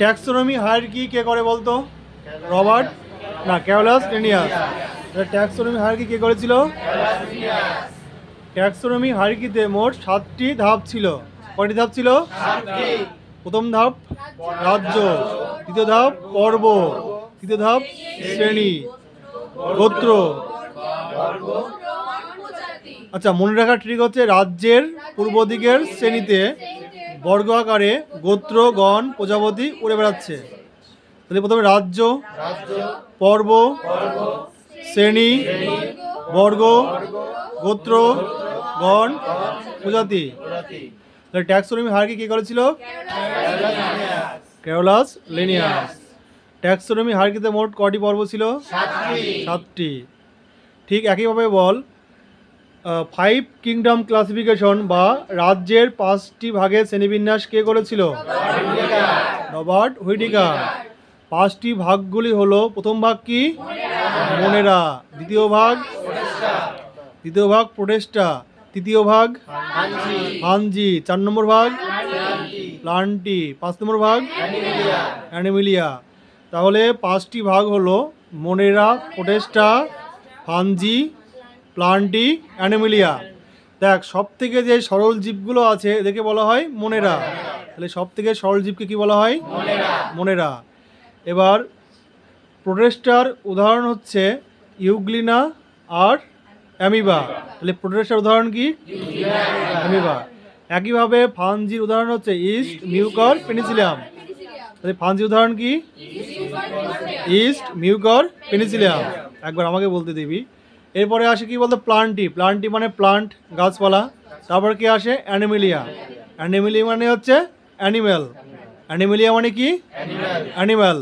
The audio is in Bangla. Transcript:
ট্যাক্সোনমি হায়ার কি কে করে বলতো? রবার্ট না ক্যাওলাস টেনিয়াস ট্যাক্সোনমি হায়ার কি কে করেছিল? ট্যাক্সোনমি হায়ারকিতে মোট সাতটি ধাপ ছিল। কয়টি ধাপ ছিল? প্রথম ধাপ, রাজ্য। দ্বিতীয় ধাপ, পর্ব। তৃতীয় ধাপ, শ্রেণি। গোত্র। আচ্ছা মনে রাখার ট্রিক হচ্ছে রাজ্যের পূর্ব দিকের শ্রেণীতে বর্গ আকারে গোত্র, গণ, প্রজাপতি উড়ে বেড়াচ্ছে। তাহলে প্রথমে রাজ্য, পর্ব, শ্রেণি, বর্গ, গোত্র, গণ, প্রজাতি। তাহলে ট্যাক্সোনমি হারকে কি করেছিল? কেরলাস লেনিয়াস ট্যাক্সোনমি হারকিতে মোট কটি পর্ব ছিল? সাতটি। ঠিক একইভাবে বল ফাইভ কিংডম ক্লাসিফিকেশন বা রাজ্যের পাঁচটি ভাগের শ্রেণীবিন্যাস কে করেছিল? Robert Whittaker. পাঁচটি ভাগগুলি হলো, প্রথম ভাগ কি? মনেরা। দ্বিতীয় ভাগ? দ্বিতীয় ভাগ প্রোটেস্টা। তৃতীয় ভাগ? হানজি। চার নম্বর ভাগ? প্লান্টি পাঁচ নম্বর ভাগ? অ্যানিমিলিয়া। তাহলে পাঁচটি ভাগ হলো, মনেরা, প্রোটেস্টা, হানজি প্লান্টি অ্যানিমিলিয়া দেখ সব থেকে যে সরল জীবগুলো আছে, এদেরকে বলা হয় মনেরা। তাহলে সব থেকে সরল জীবকে কি বলা হয়? মনেরা। এবার প্রোটেস্টার উদাহরণ হচ্ছে ইউগ্লিনা আর অ্যামিবা। তাহলে প্রোটেস্টার উদাহরণ কি? অ্যামিবা। একইভাবে ফানজির উদাহরণ হচ্ছে ইস্ট, মিউকর, পেনিসিলিয়াম। তাহলে ফানজির উদাহরণ কি? Yeast, Mucor, Penicillium. একবার আমাকে বলতে দিবি। এরপরে আসে কি বলতো প্লান্টি প্লান্টি মানে প্লান্ট গাছপালা। তারপর কি আসে? অ্যানিমেলিয়া অ্যানিমিলিয়া মানে হচ্ছে অ্যানিম্যাল অ্যানিমেলিয়া মানে কি? অ্যানিম্যাল